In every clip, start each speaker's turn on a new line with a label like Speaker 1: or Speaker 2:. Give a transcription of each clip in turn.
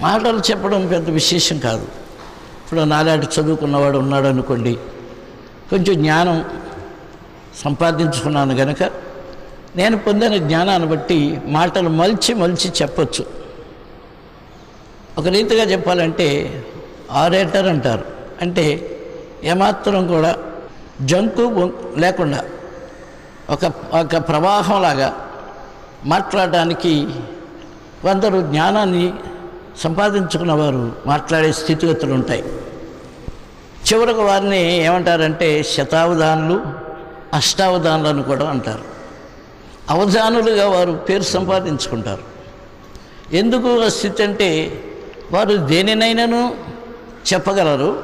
Speaker 1: మాటలు చెప్పడం పెద్ద విశేషం కాదు. ఇప్పుడు నాలాంటి చదువుకున్నవాడు ఉన్నాడు అనుకోండి కొంచెం జ్ఞానం సంపాదించుకున్నాను గనక నేను పొందిన జ్ఞానాన్ని బట్టి మాటలు మలిచి మలిచి చెప్పచ్చు. ఒక రీతిగా చెప్పాలంటే ఆరేటర్ అంటారు. అంటే ఏమాత్రం కూడా జంకు లేకుండా ఒక ఒక ప్రవాహంలాగా మాట్లాడడానికి కొందరు జ్ఞానాన్ని సంపాదించుకున్న వారు మాట్లాడే స్థితిగతులు ఉంటాయి. చివరకు వారిని ఏమంటారంటే శతావధానులు అష్టావధానులను కూడా అంటారు. అవధానులుగా వారు పేరు సంపాదించుకుంటారు. ఎందుకు ఆ స్థితి అంటే వారు దేనినైనాను చెప్పగలరు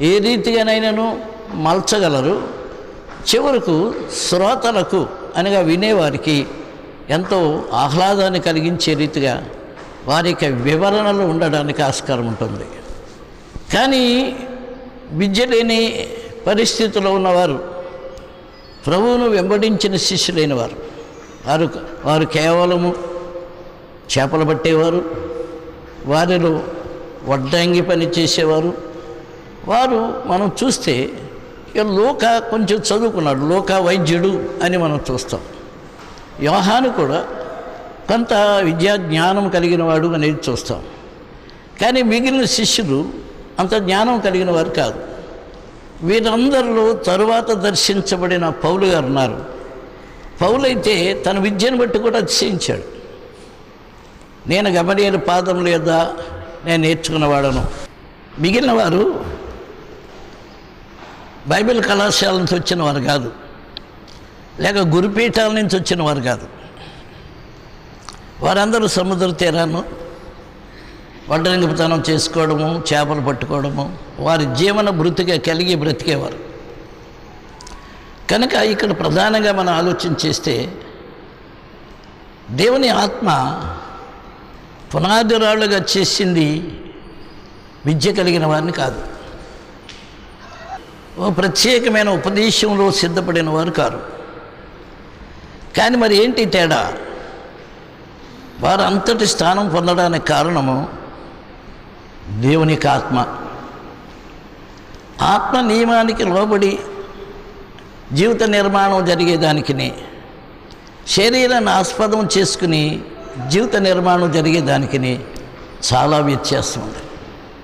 Speaker 1: ఏ రీతిగానైనాను మలచగలరు చివరకు శ్రోతలకు అనగా వినేవారికి ఎంతో ఆహ్లాదాన్ని కలిగించే రీతిగా వారికి వివరణలు ఉండడానికి ఆస్కారం ఉంటుంది. కానీ విద్య లేని పరిస్థితిలో ఉన్నవారు ప్రభువును వెంబడించిన శిష్యులైన వారు వారు వారు కేవలము చేపలు పట్టేవారు వారిలో వడ్డంగి పని చేసేవారు. వారు మనం చూస్తే ఇక లోక కొంచెం చదువుకున్నాడు లోక వైద్యుడు అని మనం చూస్తాం. యోహాను కూడా కొంత విద్యా జ్ఞానం కలిగిన వాడు అనేది చూస్తాం. కానీ మిగిలిన శిష్యులు అంత జ్ఞానం కలిగిన వారు కాదు. వీరందరిలో తరువాత దర్శించబడిన పౌలు గారు ఉన్నారు. పౌలైతే తన విద్యను బట్టి కూడా అతిశయించాడు. నేను గమనీయుల పాదం లేదా నేను నేర్చుకున్నవాడను మిగిలిన వారు బైబిల్ కళాశాల నుంచి వచ్చిన వారు కాదు. లేక గురుపీఠాల నుంచి వచ్చిన వారు కాదు. వారందరూ సముద్ర తీరాను. వడ్డరింగితనం చేసుకోవడము చేపలు పట్టుకోవడము వారి జీవన భృతిగా కలిగి బ్రతికేవారు. కనుక ఇక్కడ ప్రధానంగా మనం ఆలోచన చేస్తే దేవుని ఆత్మ పునాదిరాళ్ళుగా చేసింది విద్య కలిగిన వారిని కాదు. ఓ ప్రత్యేకమైన ఉపదేశంలో సిద్ధపడిన వారు కారు. కానీ మరి ఏంటి తేడా? వారు అంతటి స్థానం పొందడానికి కారణము దేవుని యొక్క ఆత్మ. ఆత్మ నియమానికి లోబడి జీవిత నిర్మాణం జరిగేదానికిని శరీరాన్ని ఆస్పదం చేసుకుని జీవిత నిర్మాణం జరిగేదానికిని చాలా వ్యత్యాసం ఉంది.